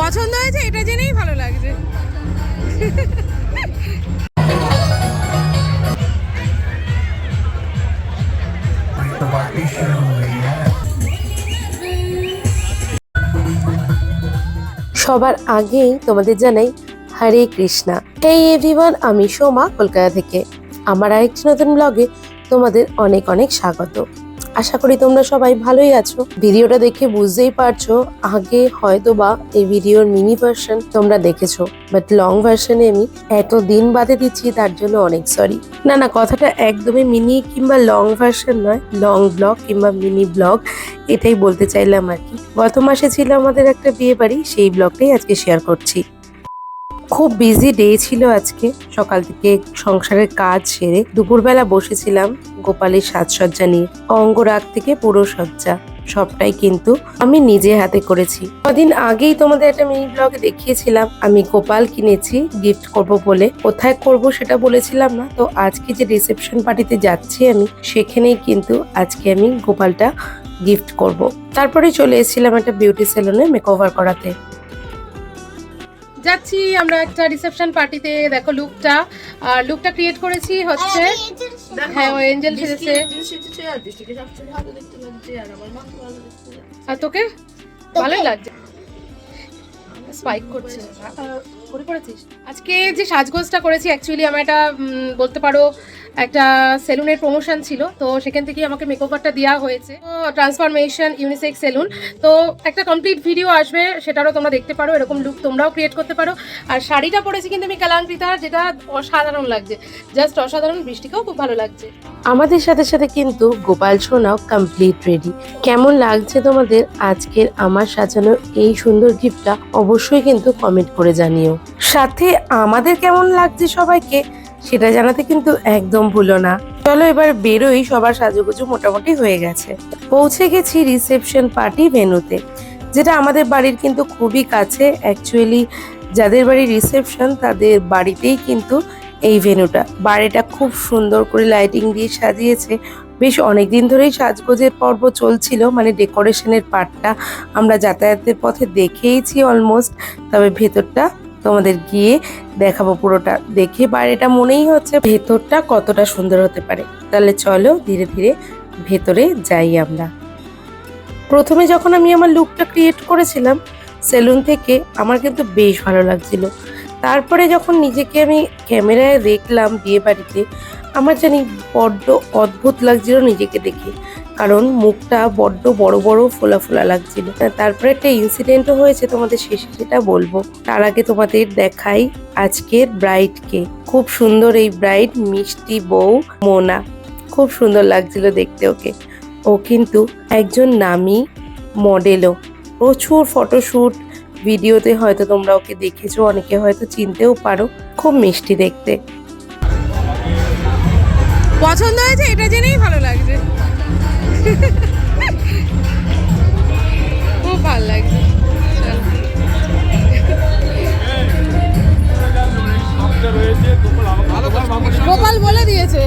পছন্দ হয়েছে, এটা জেনেই ভালো লাগছে. সবার আগেই তোমাদের জানাই, হরে কৃষ্ণা। এই এভরিওয়ান আমি সোমা কলকাতা থেকে। আমার আরেকটি নতুন ব্লগে তোমাদের অনেক অনেক স্বাগত। আশা করি তোমরা সবাই ভালোই আছো। ভিডিওটা দেখে বুঝতেই পারছ, আগে হয়তো বা এই ভিডিওর মিনি ভার্সন তোমরা দেখেছ বাট লং ভার্সনে আমি এত দিন বাদে দিচ্ছি, তার জন্য অনেক সরি না না, কথাটা একদমই মিনি কিংবা লং ভার্সন নয় লং ব্লগ কিংবা মিনি ব্লগ এটাই বলতে চাইলাম আর কি। গত মাসে ছিল আমাদের একটা বিয়ে বাড়ি, সেই ব্লগটাই আজকে শেয়ার করছি। খুব বিজি ডে ছিল আজকে। সকাল থেকে সংসারের কাজ সেরে দুপুরবেলা বসেছিলাম গোপালের সাজসজ্জা নিয়ে, অঙ্গরাগ থেকে পুরো সজ্জা, সবটাই কিন্তু আমি নিজে হাতে করেছি। কদিন আগেই তোমাদের একটা মিনি ব্লগে দেখিয়েছিলাম, আমি গোপাল কিনেছি গিফট করব বলে, কোথায় করব সেটা বলেছিলাম না, তো আজকে যে রিসেপশন পার্টিতে যাচ্ছি আমি, সেখানেই কিন্তু আজকে আমি গোপালটা গিফট করব। তারপরে চলে এসেছিলাম একটা বিউটি সেলুনে মেকওভার করাতে। যাচ্ছি আমরা একটা রিসেপশন পার্টিতে দেখো লুকটা আর লুকটা ক্রিয়েট করেছি হচ্ছে হ্যাঁ ও এঞ্জেল সেজেছে। আর তোকে? ভালোই লাগছে। স্পাইক করছে। করে করেছিস? আজকে যে সাজগোজটা করেছি অ্যাকচুয়ালি আমার উম, বলতে পারো একটা সেলুনের প্রমোশন ছিল তো সেখান থেকে আমাকে মেকওভারটা দেওয়া হয়েছে। ট্রান্সফরমেশন ইউনিসেক্স সেলুন তো একটা কমপ্লিট ভিডিও আসবে সেটারও তোমরা দেখতে পারো এরকম লুক তোমরাও ক্রিয়েট করতে পারো। আর শাড়িটা পরেছি কিন্তু আমি কালাঙ্কৃতার যেটা অসাধারণ লাগছে। জাস্ট অসাধারণ বৃষ্টিকেও খুব ভালো লাগছে। আমাদের সাথে সাথে কিন্তু গোপাল সোনাও কমপ্লিট রেডি কেমন লাগছে তোমাদের আজকের আমার সাজানো এই সুন্দর গিফটটা অবশ্যই কিন্তু কমেন্ট করে জানিও। সাথে আমাদের কেমন লাগছে সবাইকে সেটা জানাতে কিন্তু একদম ভুলো না। চলো এবার বেরোই, সবার সাজুগুজু মোটামুটি হয়ে গেছে। পৌঁছে গেছি রিসেপশন পার্টি ভেনুতে যেটা আমাদের বাড়ির কিন্তু খুবই কাছে। অ্যাকচুয়ালি যাদের বাড়ি রিসেপশন তাদের বাড়িতেই কিন্তু এই ভেনুটা বাড়িটা খুব সুন্দর করে লাইটিং দিয়ে সাজিয়েছে। বেশ অনেক দিন ধরেই সাজগোজের পর্ব চলছিল মানে ডেকোরেশনের পার্টটা আমরা যাতায়াতের পথে দেখেইছি অলমোস্ট তবে ভেতরটা তোমাদের গিয়ে দেখাবো পুরোটা দেখে। বাড়িটা মনেই হচ্ছে ভেতরটা কতটা সুন্দর হতে পারে। তাহলে চলো ধীরে ধীরে ভেতরে যাই আমরা। প্রথমে যখন আমি আমার লুকটা ক্রিয়েট করেছিলাম সেলুন থেকে আমার কিন্তু বেশ ভালো লাগছিল। তারপরে যখন নিজেকে আমি ক্যামেরায় দেখলাম বিয়ে বাড়িতে, আমার জানি বড্ড অদ্ভুত লাগছিল নিজেকে দেখে। কারণ মুখটা বড্ড বড় বড় ফোলা ফোলা লাগছিল। তারপরে একটা ইনসিডেন্টও হয়েছে তোমাদের শেষে, সেটা বলব। তার আগে তোমাদের দেখাই আজকের ব্রাইডকে খুব সুন্দর এই ব্রাইড মিষ্টি বউ, মোনা। খুব সুন্দর লাগছিল দেখতে ওকে। ও কিন্তু একজন নামি মডেলও প্রচুর ফটোশ্যুট ভিডিওতে হয়তো তোমরা ওকে দেখেছ, অনেকে হয়তো চিনতেও পারো। খুব মিষ্টি দেখতে। পছন্দ হয়েছে? এটা জেনেই ভালো লাগছে। খুব ভালো লাগছে গোপাল বলে দিয়েছে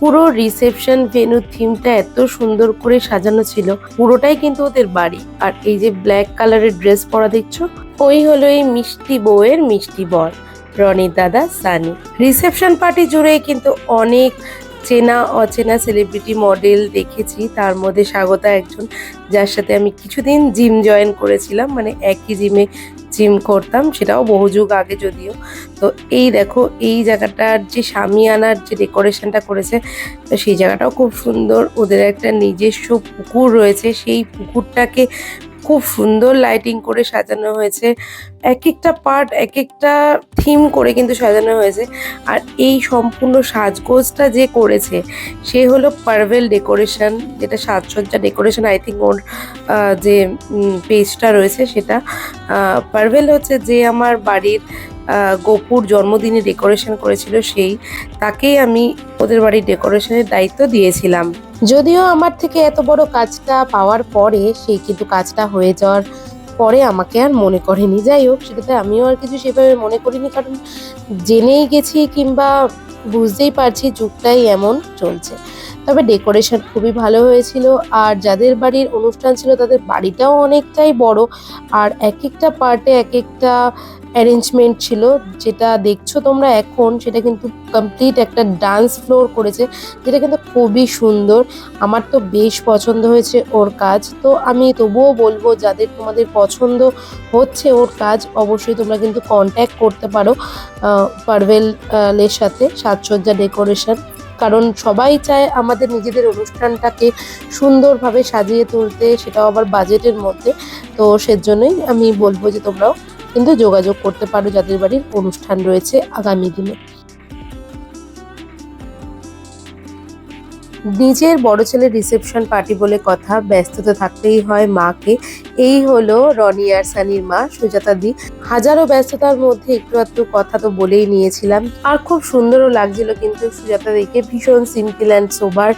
পুরো রিসেপশন ভেনু থিমটা এত সুন্দর করে সাজানো ছিল। পুরোটাই কিন্তু ওদের বাড়ি। আর এই যে ব্ল্যাক কালারের ড্রেস পরা দেখছ, ওই হলো এই মিষ্টি বউয়ের মিষ্টি বর রনির দাদা, সানি। রিসেপশন পার্টি জুড়েই কিন্তু অনেক চেনা, অচেনা সেলিব্রিটি মডেল দেখেছি। তার মধ্যে স্বাগতা একজন, যার সাথে আমি কিছুদিন জিম জয়েন করেছিলাম। মানে একই জিমে জিম করতাম, সেটাও বহু যুগ আগে যদিও। তো এই দেখো, এই জায়গাটার যে সামিয়ানার যে ডেকোরেশনটা করেছে, তো সেই জায়গাটাও খুব সুন্দর। ওদের একটা নিজস্ব পুকুর রয়েছে, সেই পুকুরটাকে খুব সুন্দর লাইটিং করে সাজানো হয়েছে। এক একটা পার্ট এক একটা থিম করে কিন্তু সাজানো হয়েছে। আর এই সম্পূর্ণ সাজগোজটা যে করেছে, সে হলো পারভেল ডেকোরেশন যেটা সাজসজ্জা ডেকোরেশন আই থিঙ্ক ওর যে পেজটা রয়েছে সেটা। পার্ভেল হচ্ছে যে আমার বাড়ির গোপুর জন্মদিনে ডেকোরেশন করেছিল সেই, তাকেই আমি ওদের বাড়ির ডেকোরেশনের দায়িত্ব দিয়েছিলাম। যদিও আমার থেকে এত বড় কাজটা পাওয়ার পরে, সেই কিন্তু কাজটা হয়ে যাওয়ার পরে আমাকে আর মনে করেনি। যাই হোক, সেটাতে আমিও আর কিছু সেভাবে মনে করিনি, কারণ জেনেই গেছি কিংবা বুঝতেই পারছি যুগটাই এমন চলছে। তবে ডেকোরেশন খুবই ভালো হয়েছিল আর যাদের বাড়ির অনুষ্ঠান ছিল তাদের বাড়িটাও অনেকটাই বড় আর এক একটা পার্টে এক একটা অ্যারেঞ্জমেন্ট ছিল। যেটা দেখছ তোমরা এখন সেটা কিন্তু কমপ্লিট একটা ডান্স ফ্লোর করেছে যেটা কিন্তু খুবই সুন্দর। আমার তো বেশ পছন্দ হয়েছে ওর কাজ। তো আমি তবুও বলব যাদের তোমাদের পছন্দ হচ্ছে ওর কাজ অবশ্যই তোমরা কিন্তু কন্ট্যাক্ট করতে পারো আহ, পারভেল এর সাথে সাজসজ্জা ডেকোরেশন। কারণ সবাই চায় আমাদের নিজেদের অনুষ্ঠানটাকে সুন্দরভাবে সাজিয়ে তুলতে, সেটাও আবার বাজেটের মধ্যে। তো সেজন্যই আমি বলব যে তোমরাও কিন্তু যোগাযোগ করতে পারো যাদের বাড়ির অনুষ্ঠান রয়েছে আগামী দিনে। নিজের বড় ছেলের রিসেপশন পার্টি বলে কথা, ব্যস্ততা থাকতেই হয় মাকে। এই হলো রনি আর সানির মা, সুজাতা দি। হাজারো ব্যস্ততার মধ্যে একটু একটু কথা তো বলেই নিয়েছিলাম। আর খুব সুন্দরও লাগছিল কিন্তু সুজাতা দিকে ভীষণ সিম্পল অ্যান্ড সোবার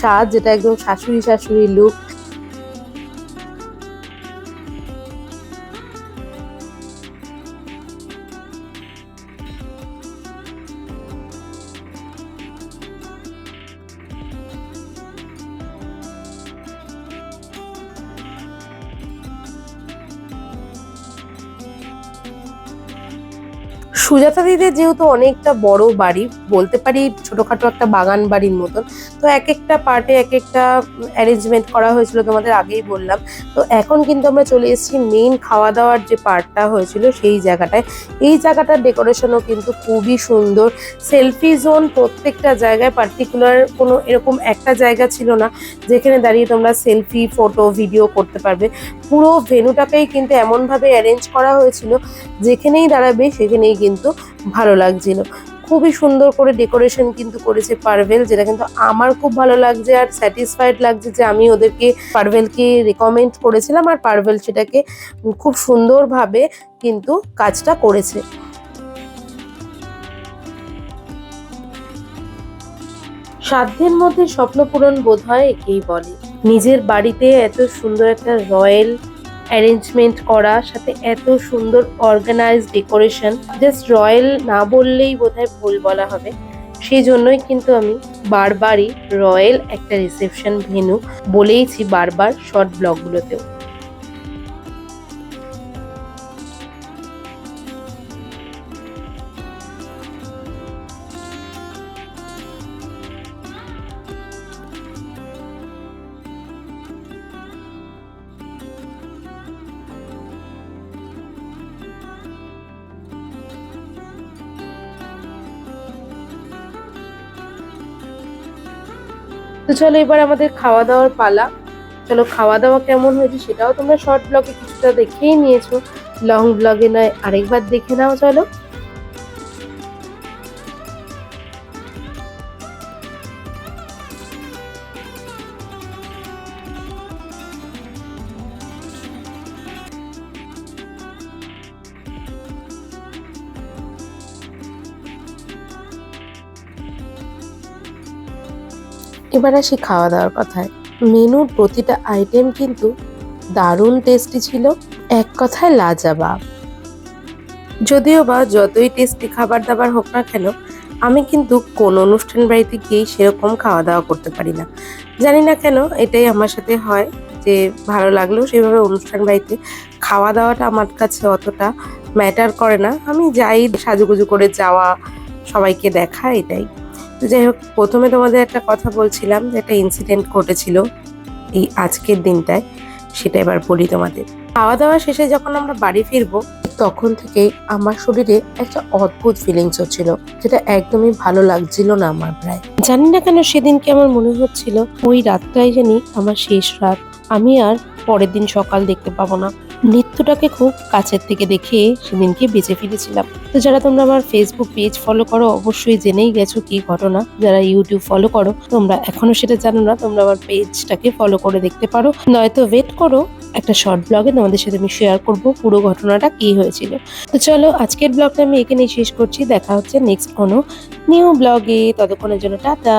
স্বাদ, যেটা একদম শাশুড়ি শাশুড়ি লুক সুজাতা দিদির যেহেতু অনেকটা বড় বাড়ি, বলতে পারি ছোটখাটো একটা বাগান বাড়ির মতন, তো এক একটা পার্টে এক একটা অ্যারেঞ্জমেন্ট করা হয়েছিল তোমাদের আগেই বললাম। তো এখন কিন্তু আমরা চলে এসেছি মেইন খাওয়া দাওয়ার যে পার্টটা হয়েছিল সেই জায়গাটায়। এই জায়গাটার ডেকোরেশনও কিন্তু খুবই সুন্দর। সেলফি জোন প্রত্যেকটা জায়গায় পার্টিকুলার কোনো এরকম একটা জায়গা ছিল না, যেখানে দাঁড়িয়ে তোমরা সেলফি ফটো ভিডিও করতে পারবে। পুরো ভেনুটাকেই কিন্তু এমনভাবে অ্যারেঞ্জ করা হয়েছিল, যেখানেই দাঁড়াবে সেখানেই কিন্তু ভালো লাগছিল। খুবই সুন্দর করে ডেকোরেশন কিন্তু করেছে পারভেল যেটা কিন্তু আমার খুব ভালো লাগছে আর স্যাটিসফাইড লাগছে যে আমি ওদেরকে পারভেলকে রেকমেন্ড করেছিলাম আর পারভেল সেটাকে খুব সুন্দরভাবে কিন্তু কাজটা করেছে। সাধ্যের মধ্যে স্বপ্ন পূরণ বোধ হয় একেই বলে। নিজের বাড়িতে এত সুন্দর একটা রয়্যাল অ্যারেঞ্জমেন্ট করা, সাথে এত সুন্দর অর্গানাইজ ডেকোরেশন জাস্ট রয়্যাল না বললেই বোধহয় ভুল বলা হবে। সেই জন্যই কিন্তু আমি বারবারই রয়্যাল একটা রিসেপশন ভেনু বলেইছি বারবার শর্ট ব্লগগুলোতেও তো চলো এবার আমাদের খাওয়া দাওয়ার পালা। চলো খাওয়া দাওয়া কেমন হয়েছে সেটাও তোমরা শর্ট ব্লগে কিছুটা দেখেই নিয়েছো। লং ব্লগে নয়, আরেকবার দেখে নাও চলো। এবার আসি খাওয়া দাওয়ার কথায়। মেনুর প্রতিটা আইটেম কিন্তু দারুণ টেস্টি ছিল, এক কথায় লাজাবাব। যদিও বা যতই টেস্টি খাবার দাবার হোক না কেন, আমি কিন্তু কোন অনুষ্ঠান বাড়িতে গিয়েই সেরকম খাওয়া দাওয়া করতে পারি না। জানি না কেন, এটাই আমার সাথে হয় যে ভালো লাগলেও সেভাবে অনুষ্ঠান বাড়িতে খাওয়া দাওয়াটা আমার কাছে অতটা ম্যাটার করে না। আমি যাই সাজুগুজু করে যাওয়া, সবাইকে দেখা, এটাই। তো যাই হোক, প্রথমে তোমাদের একটা কথা বলছিলাম যে একটা ইনসিডেন্ট ঘটেছিল এই আজকের দিনটায়, সেটা এবার বলি তোমাদের। খাওয়া দাওয়া শেষে যখন আমরা বাড়ি ফিরবো, তখন থেকে আমার শরীরে একটা অদ্ভুত ফিলিংস হচ্ছিল, যেটা একদমই ভালো লাগছিল না আমার প্রায়। জানি না কেন সেদিনকে আমার মনে হচ্ছিল, ওই রাতটাই জানি আমার শেষ রাত, আমি আর পরের দিন সকাল দেখতে পাবো না। মৃত্যুটাকে খুব কাছের থেকে দেখে সেদিনকে বেঁচে ফিরেছিলাম। তো যারা তোমরা আমার ফেসবুক পেজ ফলো করো, অবশ্যই জেনেই গেছো কি ঘটনা। যারা ইউটিউব ফলো করো, তোমরা এখনও সেটা জানো না, তোমরা আমার পেজটাকে ফলো করে দেখতে পারো। নয়তো ওয়েট করো, একটা শর্ট ব্লগে তোমাদের সাথে আমি শেয়ার করব পুরো ঘটনাটা কি হয়েছিল। তো চলো, আজকের ব্লগটা আমি এখানেই শেষ করছি। দেখা হচ্ছে নেক্সট কোনো নিউ ব্লগে ততক্ষণের জন্য টাটা।